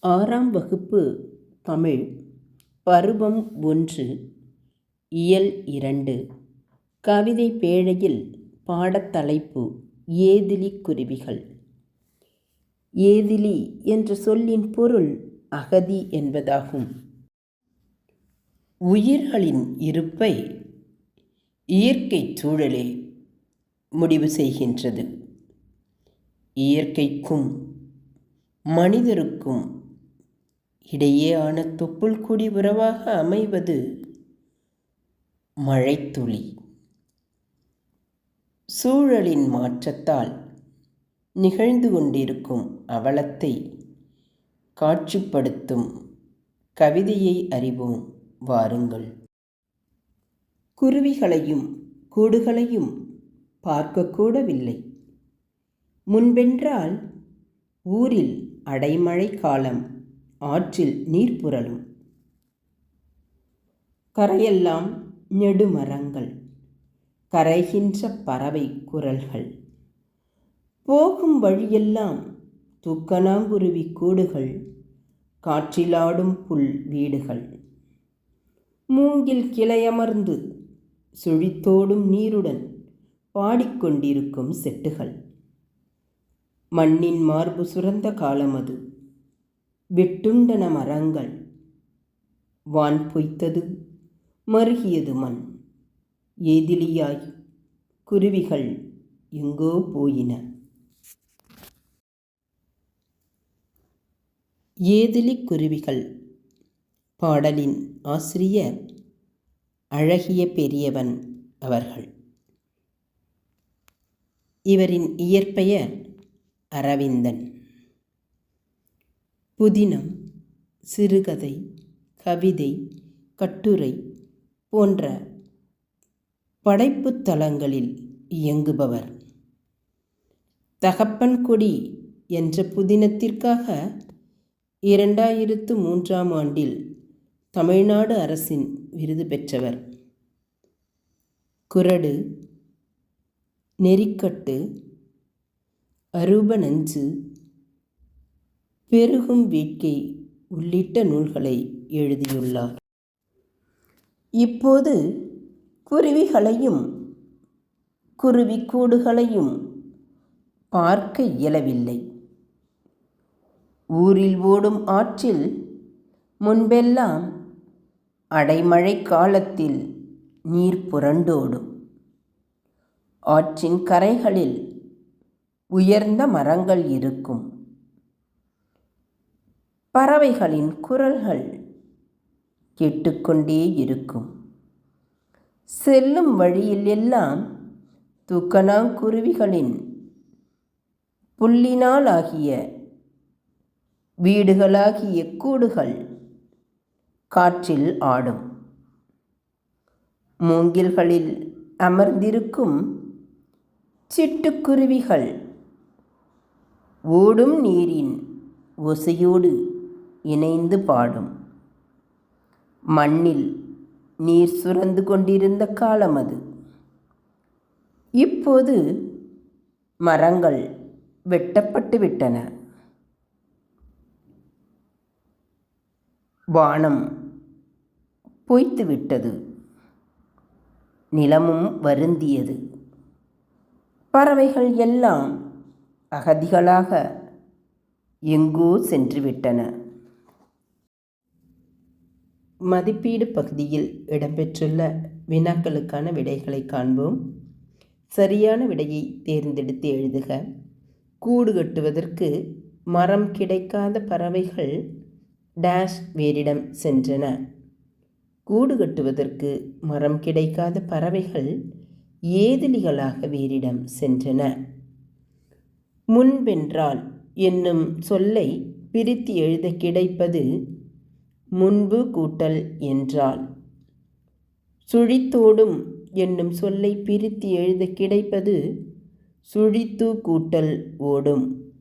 ஆறாம் வகுப்பு தமிழ் பருவம் ஒன்று இயல் இரண்டு. கவிதை பேழையில் பாடத்தலைப்பு ஏதிலிக் குருவிகள். ஏதிலி என்ற சொல்லின் பொருள் அகதி என்பதாகும். உயிர்களின் இருப்பை இயற்கைச் சூழலே முடிவு செய்கின்றது. இயற்கைக்கும் மனிதருக்கும் இடையேயான தொப்புள் கொடி உறவாக அமைவது மழைத்துளி. சூழலின் மாற்றத்தால் நிகழ்ந்து கொண்டிருக்கும் அவலத்தை காட்சிப்படுத்தும் கவிதையை அறிவோம் வாருங்கள். குருவிகளையும் கூடுகளையும் பார்க்கக்கூடவில்லை முன்பென்றால் ஊரில் அடைமழை காலம் ஆற்றில் நீர் புரளும். கரையெல்லாம் நெடுமரங்கள் கரைகின்ற பறவை குரல்கள். போகும் வழியெல்லாம் தூக்கணாங்குருவி கூடுகள் காற்றிலாடும் புல் வீடுகள். மூங்கில் கிளையமர்ந்து சுழித்தோடும் நீருடன் பாடிக்கொண்டிருக்கும் செட்டுகள். மண்ணின் மார்பு சுரந்த காலம் அது வெட்டுண்டன மரங்கள். வான் பொய்த்தது மருகியது மண். ஏதிலியாய் குருவிகள் எங்கோ போயின. ஏதிலி குருவிகள். பாடலின் ஆசிரியர் அழகிய பெரியவன் அவர்கள். இவரின் இயற்பெயர் அரவிந்தன். புதினம் சிறுகதை கவிதை கட்டுரை போன்ற படைப்புத் தளங்களில் இயங்குபவர். தகப்பன் கொடி என்ற புதினத்திற்காக இரண்டாயிரத்து மூன்றாம் ஆண்டில் தமிழ்நாடு அரசின் விருது பெற்றவர். குரடு நெறிக்கட்டு அரூபநஞ்சு பெருகும் வேட்கை உள்ளிட்ட நூல்களை எழுதியுள்ளார். இப்போது குருவிகளையும் குருவிக்கூடுகளையும் பார்க்க இயலவில்லை. ஊரில் ஓடும் ஆற்றில் முன்பெல்லாம் அடைமழை காலத்தில் நீர் புரண்டோடும். ஆற்றின் கரைகளில் உயர்ந்த மரங்கள் இருக்கும். பறவைகளின் குரல்கள் கேட்டுக்கொண்டே இருக்கும். செல்லும் வழியில் எல்லாம் தூக்கணாங்குருவிகளின் புள்ளினால் ஆகிய வீடுகளாகிய கூடுகள் காற்றில் ஆடும். மூங்கில்களில் அமர்ந்திருக்கும் சிட்டுக்குருவிகள் ஓடும் நீரின் ஒசையோடு இணைந்து பாடும். மண்ணில் நீர் சுரந்து கொண்டிருந்த காலம் அது. இப்போது மரங்கள் வெட்டப்பட்டு விட்டன. வானம் பொய்த்து விட்டது. நிலமும் வருந்தியது. பறவைகள் எல்லாம் அகதிகளாக எங்கோ சென்று விட்டன. மதிப்பீடு பகுதியில் இடம்பெற்றுள்ள வினாக்களுக்கான விடைகளை காண்போம். சரியான விடையை தேர்ந்தெடுத்து எழுதுக. கூடு கட்டுவதற்கு மரம் கிடைக்காத பறவைகள் டேஷ் வேரிடம் சென்றன. கூடு கட்டுவதற்கு மரம் கிடைக்காத பறவைகள் ஏதிலிகளாக வேரிடம் சென்றன. முன்பென்றால் என்னும் சொல்லை பிரித்து எழுத கிடைப்பது முன்பு கூட்டல் என்றால் சுழித்தோடும் என்னும் சொல்லை பிரித்து எழுத கிடைப்பது சுழித்து கூட்டல் ஓடும்.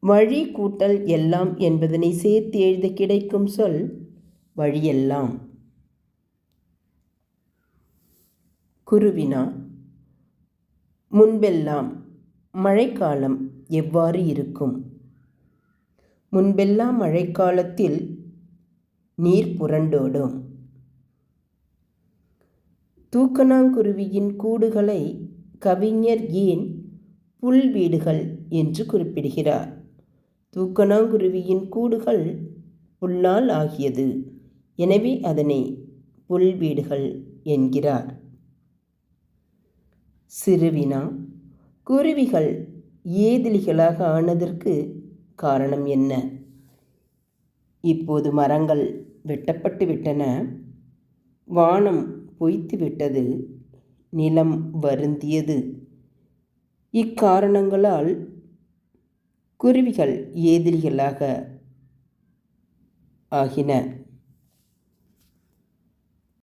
வழி கூட்டல் எல்லாம் என்பதனை சேர்த்து எழுத கிடைக்கும் சொல் வழியெல்லாம். குருவினா? முன்பெல்லாம் மழைக்காலம் எவ்வாறு இருக்கும்? முன்பெல்லாம் மழைக்காலத்தில் நீர் புரண்டோடும். தூக்கணாங்குருவியின் கூடுகளை கவிஞர் ஏன் புல் வீடுகள் என்று குறிப்பிடுகிறார்? தூக்கணாங்குருவியின் கூடுகள் புல்லால் ஆகியது. எனவே அதனை புல் வீடுகள் என்கிறார். சிறுவினா குருவிகள் ஏதிலிகளாக ஆனதற்கு காரணம் என்ன? இப்போது மரங்கள் வெட்டப்பட்டு விட்டன. வானம் பொய்த்து விட்டது. நிலம் வருந்தியது. இக்காரணங்களால் குருவிகள் ஏதிரிகளாக ஆகின.